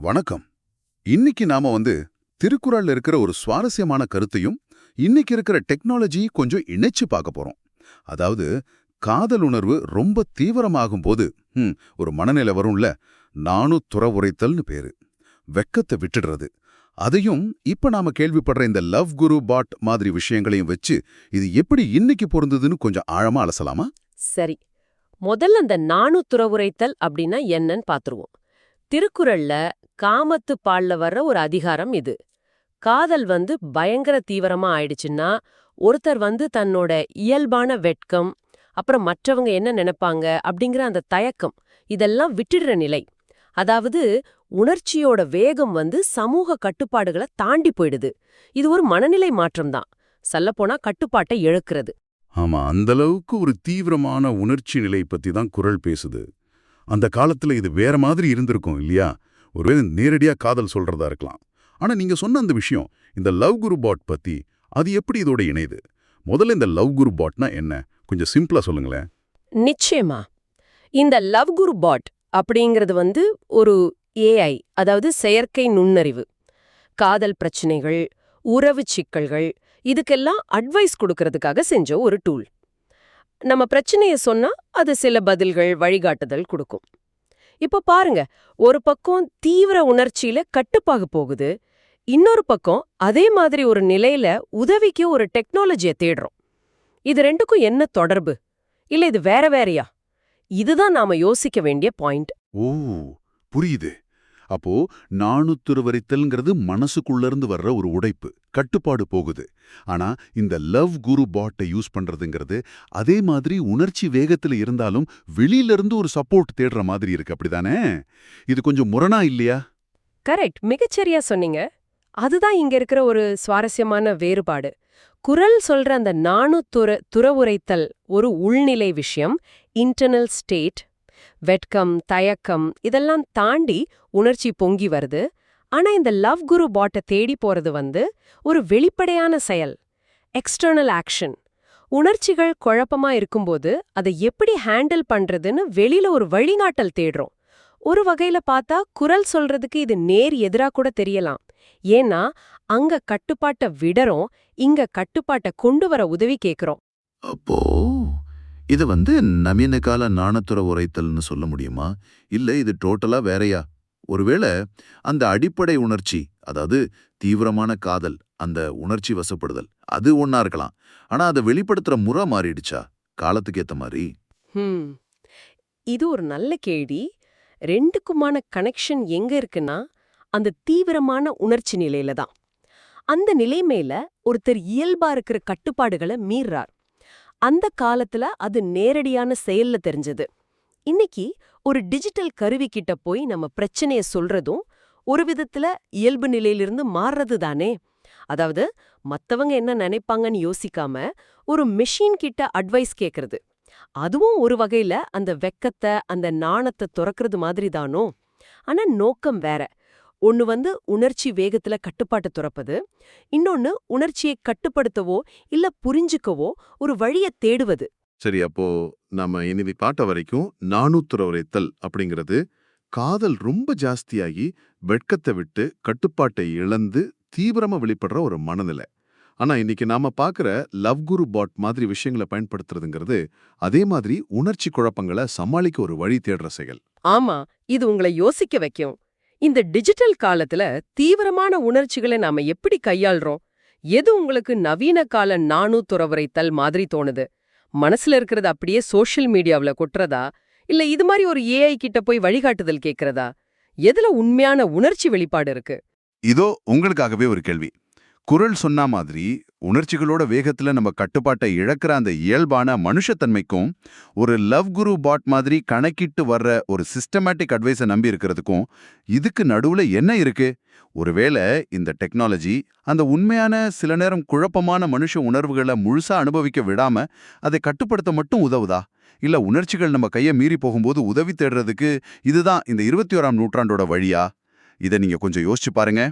வணக்கம். இன்னைக்கு நாம வந்து திருக்குறள்ல இருக்கிற ஒரு சுவாரஸ்யமான கருத்தையும் இன்னைக்கு இருக்கிற டெக்னாலஜி கொஞ்சம் இணைச்சு பார்க்க போறோம். அதாவது காதல் உணர்வு ரொம்ப தீவிரமாகும் போது ஒரு மனநிலை வரும்ல நானும் துறவுரைத்தல்னு பேரு. வெக்கத்தை விட்டுடுறது. அதையும் இப்ப நாம கேள்விப்படுற இந்த லவ் குரு பாட் மாதிரி விஷயங்களையும் வச்சு இது எப்படி இன்னைக்கு பொருந்ததுன்னு கொஞ்சம் ஆழமா அலசலாமா? சரி. முதல்ல அந்த நானு துறவுரைத்தல் அப்படின்னா என்னன்னு பாத்துருவோம். திருக்குறள்ல காமத்து பால்ல வர்ற ஒரு அதிகாரம் இது. காதல் வந்து பயங்கர தீவிரமா ஆயிடுச்சுன்னா ஒருத்தர் வந்து தன்னோட இயல்பான வெட்கம் அப்புறம் மற்றவங்க என்ன நினைப்பாங்க அப்படிங்கிற அந்த தயக்கம் இதெல்லாம் விட்டுடுற நிலை. அதாவது உணர்ச்சியோட வேகம் வந்து சமூக கட்டுப்பாடுகளை தாண்டி போயிடுது. இது ஒரு மனநிலை மாற்றம்தான் சொல்லப்போனா கட்டுப்பாட்டை இழக்கிறது. ஆமா அந்த அளவுக்கு ஒரு தீவிரமான உணர்ச்சி நிலை பத்தி தான் குரல் பேசுது. அந்த காலத்துல இது வேற மாதிரி இருந்திருக்கும் இல்லையா? ஒருவேளை நேரடியா காதல் சொல்றதா இருக்கலாம். ஆனா நீங்க சொன்ன அந்த விஷயம் இந்த லவ் குரு பாட் பத்தி அது எப்படி இதோட இணையுது? முதல்ல இந்த லவ் குரு பாட்னா என்ன? கொஞ்சம் சிம்பிளா சொல்லுங்களேன். நிச்சயமா. இந்த லவ் குரு பாட் அப்படிங்கிறது வந்து ஒரு ஏஐ அதாவது செயற்கை நுண்ணறிவு. காதல் பிரச்சனைகள் உறவு சிக்கல்கள் இதுக்கெல்லாம் அட்வைஸ் கொடுக்கறதுக்காக செஞ்ச ஒரு டூல் நம்ம பிரச்சனைய சொன்னா அது சில பதில்கள் வழிகாட்டுதல் கொடுக்கும். இப்போ பாருங்க ஒரு பக்கம் தீவிர உணர்ச்சியில கட்டுப்பாக போகுது இன்னொரு பக்கம் அதே மாதிரி ஒரு நிலையில உதவிக்கு ஒரு டெக்னாலஜியை தேடுறோம். இது ரெண்டுக்கும் என்ன தொடர்பு? இல்ல இது வேற வேறயா? இதுதான் நாம யோசிக்க வேண்டிய பாயிண்ட் ஓ புரியுது. அப்போ நாணுத்துருவரித்தல்ங்கிறது மனசுக்குள்ள இருந்து வர்ற ஒரு உடைப்பு கட்டுப்பாடு போகுது. ஆனா இந்த லவ் குரு பாட்டை யூஸ் பண்றதுங்கிறது அதே மாதிரி உணர்ச்சி வேகத்துல இருந்தாலும் வெளியிலிருந்து ஒரு சப்போர்ட் தேடுற மாதிரி இருக்கு. அப்படிதானே? இது கொஞ்சம் முரணா இல்லையா? கரெக்ட். மிகச்சரியா சொன்னீங்க. அதுதான் இங்க இருக்கிற ஒரு சுவாரஸ்யமான வேறுபாடு. குரல் சொல்ற அந்த நாணு துற துறவுரைத்தல் ஒரு உள்நிலை விஷயம் இன்டர்னல் ஸ்டேட் வெட்கம் தயக்கம் இதெல்லாம் தாண்டி உணர்ச்சி பொங்கி வருது. ஆனா இந்த லவ் குரு பாட்டை தேடி போறது வந்து ஒரு வெளிப்படையான செயல் எக்ஸ்டர்னல் ஆக்ஷன் உணர்ச்சிகள் குழப்பமா இருக்கும்போது அதை எப்படி ஹேண்டில் பண்றதுன்னு வெளியில ஒரு வழிகாட்டல் தேடுறோம். ஒரு வகையில பார்த்தா குரல் சொல்றதுக்கு இது நேர் எதிரா கூட தெரியலாம். ஏன்னா அங்க கட்டுப்பாட்டை விடறோம் இங்க கட்டுப்பாட்டை கொண்டு வர உதவி கேக்குறோம். அப்போ இது வந்து நவீன கால நாணத்துற உரைத்தல்னு சொல்ல முடியுமா? இல்ல இது டோட்டலா வேறயா? ஒருவேளை அந்த அடிப்படை உணர்ச்சி அதாவது தீவிரமான காதல் அந்த உணர்ச்சி வசப்படுதல் அது ஒன்றா இருக்கலாம். ஆனா அதை வெளிப்படுத்துற முறை மாறிடுச்சா? காலத்துக்கு ஏத்த மாதிரி இது ஒரு நல்ல கேள்வி. ரெண்டுக்குமான கனெக்ஷன் எங்க இருக்குன்னா அந்த தீவிரமான உணர்ச்சி நிலையில தான். அந்த நிலை மேல ஒருத்தர் இயல்பா இருக்கிற கட்டுப்பாடுகளை மீறார் அந்த காலத்துல அது நேரடியான செயல்ல தெரிஞ்சது. இன்னைக்கு ஒரு டிஜிட்டல் கருவி கிட்ட போய் நம்ம பிரச்சனைய சொல்றதும் ஒரு விதத்துல இயல்பு நிலையிலிருந்து மாறுறது தானே. அதாவது மத்தவங்க என்ன நினைப்பாங்கன்னு யோசிக்காம ஒரு மெஷின் கிட்ட அட்வைஸ் கேக்குறது. அதுவும் ஒரு வகையில அந்த வெக்கத்தை அந்த நாணத்தை துறக்கிறது மாதிரி தானோ. ஆனா நோக்கம் வேற. ஒன்னு வந்து உணர்ச்சி வேகத்துல கட்டுப்பாட்டை துறப்பது இன்னொன்னு உணர்ச்சியை கட்டுப்படுத்தவோ இல்ல புரிஞ்சுக்கவோ ஒரு வழியை தேடுவது. சரி அப்போ நாம இனிவி பாட்ட வரைக்கும் நானூத்துற உரைத்தல் அப்படிங்கிறது காதல் ரொம்ப ஜாஸ்தியாகி வெட்கத்தை விட்டு கட்டுப்பாட்டை இழந்து தீவிரமா வெளிப்படுற ஒரு மனநிலை. ஆனா இன்னைக்கு நாம பாக்குற லவ் குரு பாட் மாதிரி விஷயங்களை பயன்படுத்துறதுங்கிறது அதே மாதிரி உணர்ச்சி குழப்பங்களை சமாளிக்க ஒரு வழி தேடுற செயல். ஆமா இது உங்களை யோசிக்க வைக்கும். இந்த டிஜிட்டல் காலத்துல தீவிரமான உணர்ச்சிகளை நாம எப்படி கையாள்றோம்? எது உங்களுக்கு நவீன கால நானூ துறவுரைத்தல் மாதிரி தோணுது? மனசுல இருக்கிறது அப்படியே சோஷியல் மீடியாவில் கொட்டுறதா? இல்ல இது மாதிரி ஒரு ஏஐ கிட்ட போய் வழிகாட்டுதல் கேக்குறதா? எதுல உண்மையான உணர்ச்சி வெளிப்பாடு இருக்கு? இதோ உங்களுக்காகவே ஒரு கேள்வி. குரல் சொன்ன மாதிரி உணர்ச்சிகளோட வேகத்துல நம்ம கட்டுப்பாட்டை இழக்கிற அந்த இயல்பான மனுஷத்தன்மைக்கும் ஒரு லவ் குரு பாட் மாதிரி கணக்கிட்டு வர்ற ஒரு சிஸ்டமேட்டிக் அட்வைஸை நம்பி இருக்கிறதுக்கும் இதுக்கு நடுவுல என்ன இருக்கு? ஒருவேளை இந்த டெக்னாலஜி அந்த உண்மையான சில நேரம் குழப்பமான மனுஷ உணர்வுகளை முழுசா அனுபவிக்க விடாம அதை கட்டுப்படுத்த மட்டும் உதவுதா? இல்ல உணர்ச்சிகள் நம்ம கையை மீறி போகும்போது உதவி தேடுறதுக்கு இதுதான் இந்த இருபத்தி ஓராம் நூற்றாண்டோட வழியா? இதை நீங்க கொஞ்சம் யோசிச்சு பாருங்க.